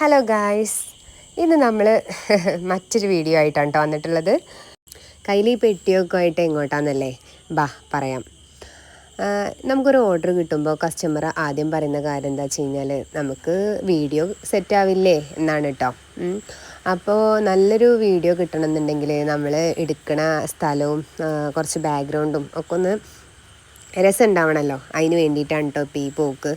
Hello guys ഇന്ന് നമ്മൾ മറ്റൊരു വീഡിയോ ആയിട്ടാണ് കേട്ടോ വന്നിട്ടുള്ളത്. കയ്യിൽ പെട്ടിയൊക്കെ ആയിട്ട് എങ്ങോട്ടാന്നല്ലേ? ബാ പറയാം. നമുക്കൊരു ഓർഡർ കിട്ടുമ്പോൾ കസ്റ്റമർ ആദ്യം പറയുന്ന കാര്യം എന്താ വെച്ച് കഴിഞ്ഞാൽ നമുക്ക് വീഡിയോ സെറ്റ് ആവില്ലേ എന്നാണ് കേട്ടോ. അപ്പോൾ നല്ലൊരു വീഡിയോ കിട്ടണമെന്നുണ്ടെങ്കിൽ നമ്മൾ എടുക്കണ സ്ഥലവും കുറച്ച് ബാക്ക്ഗ്രൗണ്ടും ഒക്കെ ഒന്ന് രസം ഉണ്ടാവണമല്ലോ അതിന് വേണ്ടിയിട്ടാണ് കേട്ടോ ഇപ്പോൾ ഈ പോക്ക്.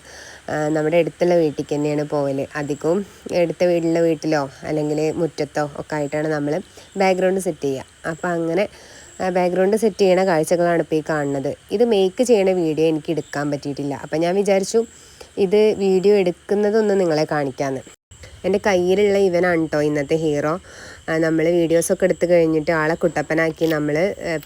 നമ്മുടെ അടുത്തുള്ള വീട്ടിലേക്ക് തന്നെയാണ് പോകൽ അധികവും അടുത്ത വീട്ടിലെ വീട്ടിലോ അല്ലെങ്കിൽ മുറ്റത്തോ ഒക്കെ ആയിട്ടാണ് നമ്മൾ ബാക്ക്ഗ്രൗണ്ട് സെറ്റ് ചെയ്യുക. അപ്പോൾ അങ്ങനെ ബാക്ക്ഗ്രൗണ്ട് സെറ്റ് ചെയ്യണ കാഴ്ചകളാണ് ഇപ്പോൾ ഈ കാണുന്നത്. ഇത് മേക്ക് ചെയ്യണ വീഡിയോ എനിക്ക് എടുക്കാൻ പറ്റിയിട്ടില്ല. അപ്പോൾ ഞാൻ വിചാരിച്ചു ഇത് വീഡിയോ എടുക്കുന്നതൊന്ന് നിങ്ങളെ കാണിക്കാമെന്ന് എന്റെ കയ്യിലുള്ള ഇവനാണ് കേട്ടോ ഇന്നത്തെ ഹീറോ നമ്മൾ വീഡിയോസൊക്കെ എടുത്തു കഴിഞ്ഞിട്ട് ആളെ കുട്ടപ്പനാക്കി നമ്മൾ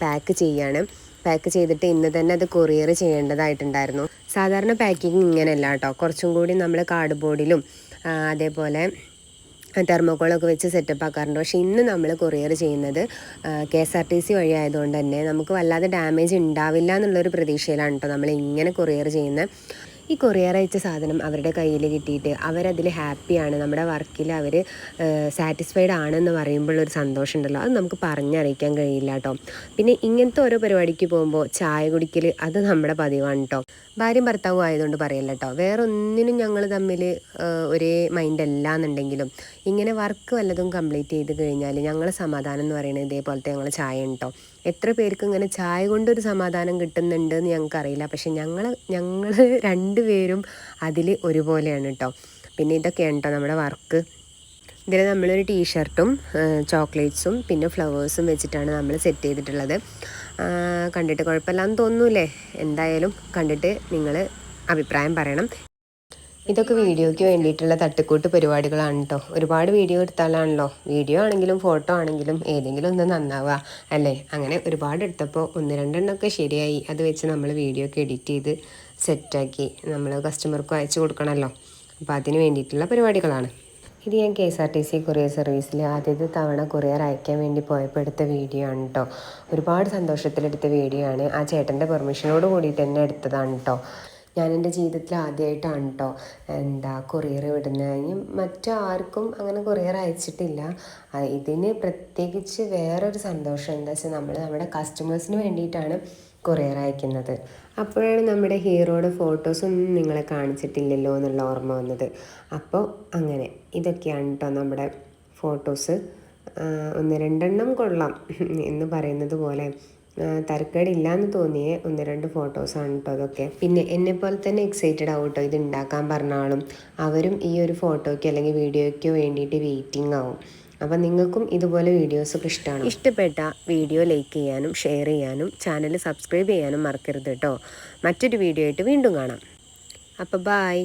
പാക്ക് ചെയ്യാണ്. പാക്ക് ചെയ്തിട്ട് ഇന്ന് തന്നെ അത് കൊറിയർ ചെയ്യേണ്ടതായിട്ടുണ്ടായിരുന്നു. സാധാരണ പാക്കിങ് ഇങ്ങനെയല്ല കേട്ടോ. കുറച്ചും കൂടി നമ്മൾ കാർഡ് ബോർഡിലും അതേപോലെ തെർമോക്കോളൊക്കെ വെച്ച് സെറ്റപ്പ് ആക്കാറുണ്ട്. പക്ഷേ ഇന്ന് നമ്മൾ കൊറിയർ ചെയ്യുന്നത് K S R T C വഴി ആയതുകൊണ്ട് തന്നെ നമുക്ക് വല്ലാതെ ഡാമേജ് ഉണ്ടാവില്ല എന്നുള്ളൊരു പ്രതീക്ഷയിലാണ് കേട്ടോ നമ്മൾ ഇങ്ങനെ കൊറിയർ ചെയ്യുന്നത്. ഈ കൊറിയർ അയച്ച സാധനം അവരുടെ കയ്യിൽ കിട്ടിയിട്ട് അവരതിൽ ഹാപ്പിയാണ്. നമ്മുടെ വർക്കിൽ അവർ സാറ്റിസ്ഫൈഡ് ആണെന്ന് പറയുമ്പോഴൊരു സന്തോഷം ഉണ്ടല്ലോ. അത് നമുക്ക് പറഞ്ഞറിയിക്കാൻ കഴിയില്ല കേട്ടോ. പിന്നെ ഇങ്ങനത്തെ ഓരോ പരിപാടിക്ക് പോകുമ്പോൾ ചായ കുടിക്കൽ അത് നമ്മുടെ പതിവാണ് കേട്ടോ. ഭാര്യയും ഭർത്താവും ആയതുകൊണ്ട് പറയല്ല കേട്ടോ. വേറെ ഒന്നിനും ഞങ്ങൾ തമ്മിൽ ഒരേ മൈൻഡ് അല്ല എന്നുണ്ടെങ്കിലും ഇങ്ങനെ വർക്ക് വല്ലതും കംപ്ലീറ്റ് ചെയ്ത് കഴിഞ്ഞാൽ ഞങ്ങളെ സമാധാനം എന്ന് പറയുന്നത് ഇതേപോലത്തെ ഞങ്ങൾ ചായ കേട്ടോ. എത്ര പേർക്ക് ഇങ്ങനെ ചായ കൊണ്ടൊരു സമാധാനം കിട്ടുന്നുണ്ട് എന്ന് ഞങ്ങൾക്ക് അറിയില്ല പക്ഷെ ഞങ്ങൾ ഞങ്ങൾ രണ്ടുപേരും അതിൽ ഒരുപോലെയാണ് കേട്ടോ പിന്നെ ഇതൊക്കെയാണ് കേട്ടോ നമ്മുടെ വർക്ക്. ഇതിൽ നമ്മളൊരു ടീഷർട്ടും ചോക്ലേറ്റ്സും പിന്നെ ഫ്ലവേഴ്സും വെച്ചിട്ടാണ് നമ്മൾ സെറ്റ് ചെയ്തിട്ടുള്ളത്. കണ്ടിട്ട് കുഴപ്പമില്ലാന്ന് തോന്നൂലേ എന്തായാലും കണ്ടിട്ട് നിങ്ങൾ അഭിപ്രായം പറയണം. ഇതൊക്കെ വീഡിയോയ്ക്ക് വേണ്ടിയിട്ടുള്ള തട്ടിക്കൂട്ട് പരിപാടികളാണ് കേട്ടോ ഒരുപാട് വീഡിയോ എടുത്താലാണല്ലോ. വീഡിയോ ആണെങ്കിലും ഫോട്ടോ ആണെങ്കിലും ഏതെങ്കിലും ഒന്ന് നന്നാവുക അല്ലേ? അങ്ങനെ ഒരുപാട് എടുത്തപ്പോൾ ഒന്ന് രണ്ടെണ്ണമൊക്കെ ശരിയായി. അത് വെച്ച് നമ്മൾ വീഡിയോ ഒക്കെ എഡിറ്റ് ചെയ്ത് സെറ്റാക്കി നമ്മൾ കസ്റ്റമർക്ക് അയച്ചു കൊടുക്കണമല്ലോ അപ്പോൾ അതിന് വേണ്ടിയിട്ടുള്ള പരിപാടികളാണ്. ഇത് ഞാൻ K S R T C courier സർവീസിൽ ആദ്യത്തെ തവണ കൊറിയർ അയക്കാൻ വേണ്ടി പോയപ്പോൾ എടുത്ത വീഡിയോ ആണ് കേട്ടോ ഒരുപാട് സന്തോഷത്തിലെടുത്ത വീഡിയോ ആണ്. ആ ചേട്ടന്റെ പെർമിഷനോട് കൂടി തന്നെ എടുത്തതാണ് കേട്ടോ ഞാൻ എന്റെ ജീവിതത്തിൽ ആദ്യമായിട്ടാണ് കേട്ടോ എന്താ കൊറിയർ വിടുന്നത്. മറ്റാർക്കും അങ്ങനെ കൊറിയർ അയച്ചിട്ടില്ല. ഇതിന് പ്രത്യേകിച്ച് വേറൊരു സന്തോഷം എന്താ വെച്ചാൽ നമ്മൾ നമ്മുടെ കസ്റ്റമേഴ്സിന് വേണ്ടിയിട്ടാണ് കൊറിയർ അയക്കുന്നത്. അപ്പോഴാണ് നമ്മുടെ ഹീറോയുടെ ഫോട്ടോസൊന്നും നിങ്ങളെ കാണിച്ചിട്ടില്ലല്ലോ എന്നുള്ള ഓർമ്മ വന്നത്. അപ്പോൾ അങ്ങനെ ഇതൊക്കെയാണ് കേട്ടോ നമ്മുടെ ഫോട്ടോസ്. ഒന്ന് രണ്ടെണ്ണം കൊള്ളാം എന്ന് പറയുന്നത് പോലെ തരക്കേടില്ല എന്ന് തോന്നിയ ഒന്ന് രണ്ട് ഫോട്ടോസാണ് കേട്ടോ അതൊക്കെ. പിന്നെ എന്നെ പോലെ തന്നെ എക്സൈറ്റഡ് ആവും കേട്ടോ ഇത് ഉണ്ടാക്കാൻ പറഞ്ഞ ആളും. അവരും ഈ ഒരു ഫോട്ടോയ്ക്ക് അല്ലെങ്കിൽ വീഡിയോയ്ക്കോ വേണ്ടിയിട്ട് വെയിറ്റിംഗ് ആവും. അപ്പം നിങ്ങൾക്കും ഇതുപോലെ വീഡിയോസൊക്കെ ഇഷ്ടമാണ് ഇഷ്ടപ്പെട്ട വീഡിയോ ലൈക്ക് ചെയ്യാനും ഷെയർ ചെയ്യാനും ചാനൽ സബ്സ്ക്രൈബ് ചെയ്യാനും മറക്കരുത് കേട്ടോ മറ്റൊരു വീഡിയോ ആയിട്ട് വീണ്ടും കാണാം. അപ്പോൾ ബായ്